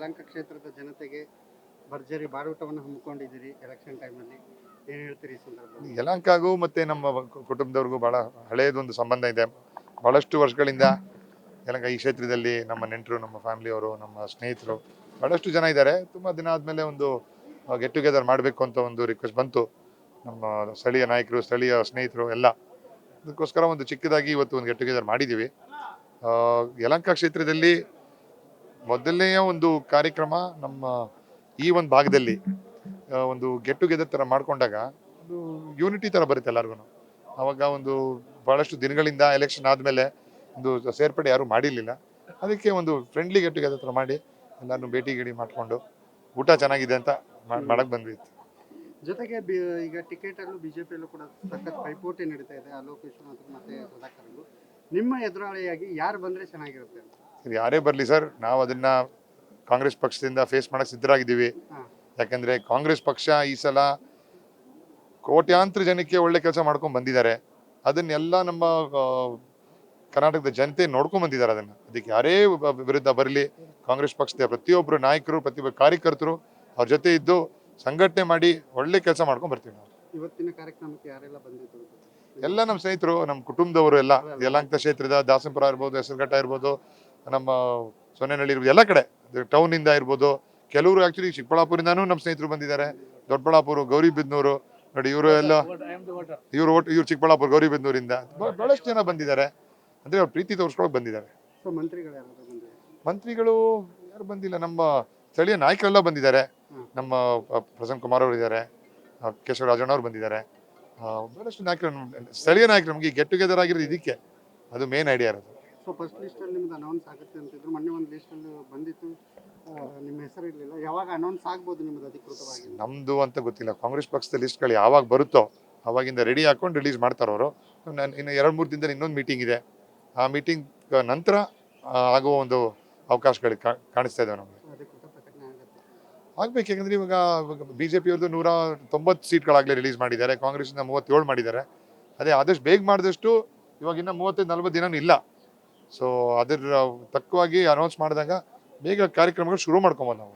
ಯಲಹಂಕ ಕ್ಷೇತ್ರದ ಜನತೆಗೆ ಭರ್ಜರಿ ಬಾಡೂಟವನ್ನು ಹಮ್ಮಿಕೊಂಡಿದ್ದೀರಿ ಎಲೆಕ್ಷನ್ ಟೈಮಲ್ಲಿ ಏನು ಹೇಳ್ತೀರಿ ಈ ಸಂದರ್ಭದಲ್ಲಿ? ಯಲಹಂಕಾಗೂ ಮತ್ತೆ ನಮ್ಮ ಕುಟುಂಬದವ್ರಿಗೂ ಭಾಳ ಹಳೆಯದೊಂದು ಸಂಬಂಧ ಇದೆ. ಭಾಳಷ್ಟು ವರ್ಷಗಳಿಂದ ಯಲಹಂಕ ಈ ಕ್ಷೇತ್ರದಲ್ಲಿ ನಮ್ಮ ನೆಂಟರು, ನಮ್ಮ ಫ್ಯಾಮಿಲಿಯವರು ನಮ್ಮ ಸ್ನೇಹಿತರು ಭಾಳಷ್ಟು ಜನ ಇದ್ದಾರೆ. ತುಂಬ ದಿನ ಆದಮೇಲೆ ಒಂದು ಗೆಟ್ ಟುಗೆದರ್ ಮಾಡಬೇಕು ಅಂತ ಒಂದು ರಿಕ್ವೆಸ್ಟ್ ಬಂತು. ನಮ್ಮ ಸ್ಥಳೀಯ ನಾಯಕರು, ಸ್ಥಳೀಯ ಸ್ನೇಹಿತರು ಎಲ್ಲ. ಅದಕ್ಕೋಸ್ಕರ ಒಂದು ಚಿಕ್ಕದಾಗಿ ಇವತ್ತು ಒಂದು ಗೆಟ್ ಟುಗೆದರ್ ಮಾಡಿದ್ದೀವಿ. ಯಲಂಕ ಕ್ಷೇತ್ರದಲ್ಲಿ ಮೊದಲನೆಯ ಒಂದು ಕಾರ್ಯಕ್ರಮ ನಮ್ಮ ಈ ಒಂದು ಭಾಗದಲ್ಲಿ ಒಂದು ಗೆಟ್ ಟುಗೆದರ್ ಥರ ಮಾಡ್ಕೊಂಡಾಗ ಒಂದು ಯೂನಿಟಿ ಥರ ಬರುತ್ತೆ ಎಲ್ಲರಿಗೂ ಅವಾಗ ಒಂದು ಭಾಳಷ್ಟು ದಿನಗಳಿಂದ ಎಲೆಕ್ಷನ್ ಆದಮೇಲೆ ಒಂದು ಸೇರ್ಪಡೆ ಯಾರೂ ಮಾಡಿರಲಿಲ್ಲ. ಅದಕ್ಕೆ ಒಂದು ಫ್ರೆಂಡ್ಲಿ ಗೆಟ್ ಟುಗೆದರ್ ಥರ ಮಾಡಿ ಎಲ್ಲರನ್ನು ಭೇಟಿ ಗಿಡಿ ಮಾಡಿಕೊಂಡು ಊಟ ಚೆನ್ನಾಗಿದೆ ಅಂತ ಮಾಡಕ್ಕೆ ಮಾಡಕ್ ಬಂದ್ವಿ. ಜೊತೆಗೆ ಈಗ ಟಿಕೆಟಲ್ಲೂ ಬಿ ಜೆ ಪಿಯಲ್ಲೂ ಕೂಡ ಸಖತ್ ಪೈಪೋಟಿ ನಡೀತಾ ಇದೆ. ಅಲೋಕೇಶ್ ಮತ್ತು ಮತ್ತೆ ಸುಧಾಕರ್ ನಿಮ್ಮ ಎದುರಾಳಿಯಾಗಿ ಯಾರು ಬಂದರೆ ಚೆನ್ನಾಗಿರುತ್ತೆ? ಇದು ಯಾರೇ ಬರಲಿ ಸರ್ ನಾವು ಅದನ್ನ ಕಾಂಗ್ರೆಸ್ ಪಕ್ಷದಿಂದ ಫೇಸ್ ಮಾಡಕ್ಕೆ ಸಿದ್ಧರಾಗಿದ್ದೀವಿ. ಯಾಕಂದ್ರೆ ಕಾಂಗ್ರೆಸ್ ಪಕ್ಷ ಈ ಸಲ ಕೋಟ್ಯಾಂತರ ಜನಕ್ಕೆ ಒಳ್ಳೆ ಕೆಲಸ ಮಾಡ್ಕೊಂಡು ಬಂದಿದ್ದಾರೆ. ಅದನ್ನೆಲ್ಲ ನಮ್ಮ ಕರ್ನಾಟಕದ ಜನತೆ ನೋಡ್ಕೊಂಡ್ ಬಂದಿದ್ದಾರೆ ಅದನ್ನ. ಅದಕ್ಕೆ ಯಾರೇ ವಿರುದ್ಧ ಬರಲಿ ಕಾಂಗ್ರೆಸ್ ಪಕ್ಷದ ಪ್ರತಿಯೊಬ್ಬರು ನಾಯಕರು ಪ್ರತಿಯೊಬ್ಬ ಕಾರ್ಯಕರ್ತರು ಅವ್ರ ಜೊತೆ ಇದ್ದು ಸಂಘಟನೆ ಮಾಡಿ ಒಳ್ಳೆ ಕೆಲಸ ಮಾಡ್ಕೊಂಡ್ ಬರ್ತೀವಿ ನಾವು. ಇವತ್ತಿನ ಕಾರ್ಯಕ್ರಮಕ್ಕೆ ಯಾರೆಲ್ಲ ಎಲ್ಲ ನಮ್ಮ ಸ್ನೇಹಿತರು ನಮ್ಮ ಕುಟುಂಬದವರು ಎಲ್ಲ ಯಲಾಂಕ ಕ್ಷೇತ್ರದ ದಾಸನಪುರ ಇರ್ಬೋದು ಹೆಸರುಘಟ್ಟ ಇರ್ಬೋದು ನಮ್ಮ ಸೊನ್ನೆನಹಳ್ಳಿ ಇರ್ಬೋದು ಎಲ್ಲ ಕಡೆ ಟೌನ್ ಇಂದ ಇರ್ಬೋದು. ಕೆಲವರು ಆಕ್ಚುಲಿ ಚಿಕ್ಕಬಳ್ಳಾಪುರಿಂದನೂ ನಮ್ಮ ಸ್ನೇಹಿತರು ಬಂದಿದ್ದಾರೆ. ದೊಡ್ಡಬಳ್ಳಾಪುರ ಗೌರಿಬಿದ್ನೂರು ನೋಡಿ ಇವರು ಎಲ್ಲ ಇವರು ಓಟ್ ಇವ್ರು ಚಿಕ್ಕಬಳ್ಳಾಪುರ ಗೌರಿಬಿದ್ನೂರಿಂದ ಬಹಳಷ್ಟು ಜನ ಬಂದಿದ್ದಾರೆ. ಅಂದ್ರೆ ಅವ್ರು ಪ್ರೀತಿ ತೋರಿಸ್ಕೊಳಕ್ ಬಂದಿದ್ದಾರೆ. ಸೊ ಮಂತ್ರಿಗಳು ಯಾರು ಬಂದಿಲ್ಲ. ನಮ್ಮ ಸ್ಥಳೀಯ ನಾಯಕರೆಲ್ಲ ಬಂದಿದ್ದಾರೆ. ನಮ್ಮ ಪ್ರಸನ್ನ ಕುಮಾರ್ ಅವರು ಇದ್ದಾರೆ. ಕೇಶವ ರಾಜಣ್ಣ ಅವರು ಬಂದಿದ್ದಾರೆ. ಭಾಳಷ್ಟು ಬಹಳಷ್ಟು ನಾಯಕರು ಸ್ಥಳೀಯ ನಾಯಕರು ನಮಗೆ ಗೆಟ್ ಟುಗೆದರ್ ಆಗಿರೋದು ಇದಕ್ಕೆ. ಅದು ಮೇನ್ ಐಡಿಯಾ ಇರೋದು. ಸೊ ಫಸ್ಟ್ ಲಿಸ್ಟಲ್ಲಿ ನಿಮ್ದು ಅನೌನ್ಸ್ ಆಗುತ್ತೆ ಅಂತಿದ್ರು ಮೊನ್ನೆ ಒಂದು ಲಿಸ್ಟಲ್ಲಿ ಬಂದಿತ್ತು. ನಿಮ್ಮ ಹೆಸರು ಇರಲಿಲ್ಲ. ಯಾವಾಗ ಅನೌನ್ಸ್ ಆಗ್ಬೋದು ನಿಮ್ಮದು ಅಧಿಕೃತವಾಗಿ? ನಮ್ದು ಅಂತ ಗೊತ್ತಿಲ್ಲ. ಕಾಂಗ್ರೆಸ್ ಪಕ್ಷದ ಲಿಸ್ಟ್ಗಳು ಯಾವಾಗ ಬರುತ್ತೋ ಅವಾಗಿಂದ ರೆಡಿ ಹಾಕೊಂಡು ರಿಲೀಸ್ ಮಾಡ್ತಾರೆ ಅವರು. ನಾನು ಇನ್ನು ಎರಡು ಮೂರು ದಿನದಲ್ಲಿ ಇನ್ನೊಂದು ಮೀಟಿಂಗ್ ಇದೆ. ಆ ಮೀಟಿಂಗ್ ನಂತರ ಆಗುವ ಒಂದು ಅವಕಾಶಗಳು ಕಾಣಿಸ್ತಾ ಇದಾವೆ ನಮಗೆ. ಆಗ್ಬೇಕು ಯಾಕಂದ್ರೆ ಇವಾಗ ಬಿ ಜೆ ಪಿಯವ್ರದ್ದು ನೂರ ತೊಂಬತ್ತು ಸೀಟ್ಗಳಾಗಲೇ ರಿಲೀಸ್ ಮಾಡಿದ್ದಾರೆ. ಕಾಂಗ್ರೆಸ್ನ ಮೂವತ್ತೇಳು ಮಾಡಿದ್ದಾರೆ. ಅದೇ ಆದಷ್ಟು ಬೇಗ ಮಾಡಿದಷ್ಟು ಇವಾಗ ಇನ್ನು ಮೂವತ್ತೈದು ನಲ್ವತ್ತು ದಿನನೂ ಇಲ್ಲ. ಸೊ ಅದರ ತಕ್ಕವಾಗಿ ಅನೌನ್ಸ್ ಮಾಡಿದಾಗ ಬೇಗ ಕಾರ್ಯಕ್ರಮಗಳು ಶುರು ಮಾಡ್ಕೊಬೋದು ನಾವು.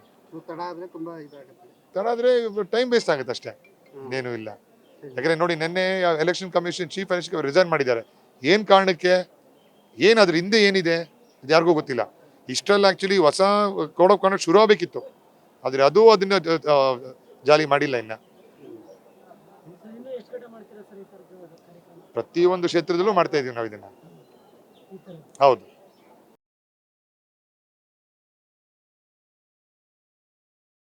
ತಡ ಆದರೆ ತುಂಬ ಇದಾಗುತ್ತೆ. ತಡ ಆದರೆ ಟೈಮ್ ವೇಸ್ಟ್ ಆಗುತ್ತೆ ಅಷ್ಟೇ. ಇನ್ನೇನು ಇಲ್ಲ. ಯಾಕಂದ್ರೆ ನೋಡಿ ನಿನ್ನೆ election commission chief election resign ಮಾಡಿದ್ದಾರೆ. ಏನು ಕಾರಣಕ್ಕೆ? ಏನು ಅದ್ರ ಹಿಂದೆ ಏನಿದೆ? ಅದು ಯಾರಿಗೂ ಗೊತ್ತಿಲ್ಲ. ಇಷ್ಟೆಲ್ಲ ಆ್ಯಕ್ಚುಲಿ ಹೊಸ ಕೋಡ್ ಆಫ್ ಕಾಂಡಕ್ಟ್ ಶುರು ಆಗಬೇಕಿತ್ತು. ಆದ್ರೆ ಅದು ಅದನ್ನ ಜಾಲಿ ಮಾಡಿಲ್ಲ ಇನ್ನ. ಪ್ರತಿಯೊಂದು ಕ್ಷೇತ್ರದಲ್ಲೂ ಮಾಡ್ತಾ ಇದೀವಿ ನಾವು ಇದನ್ನ ಹೌದು.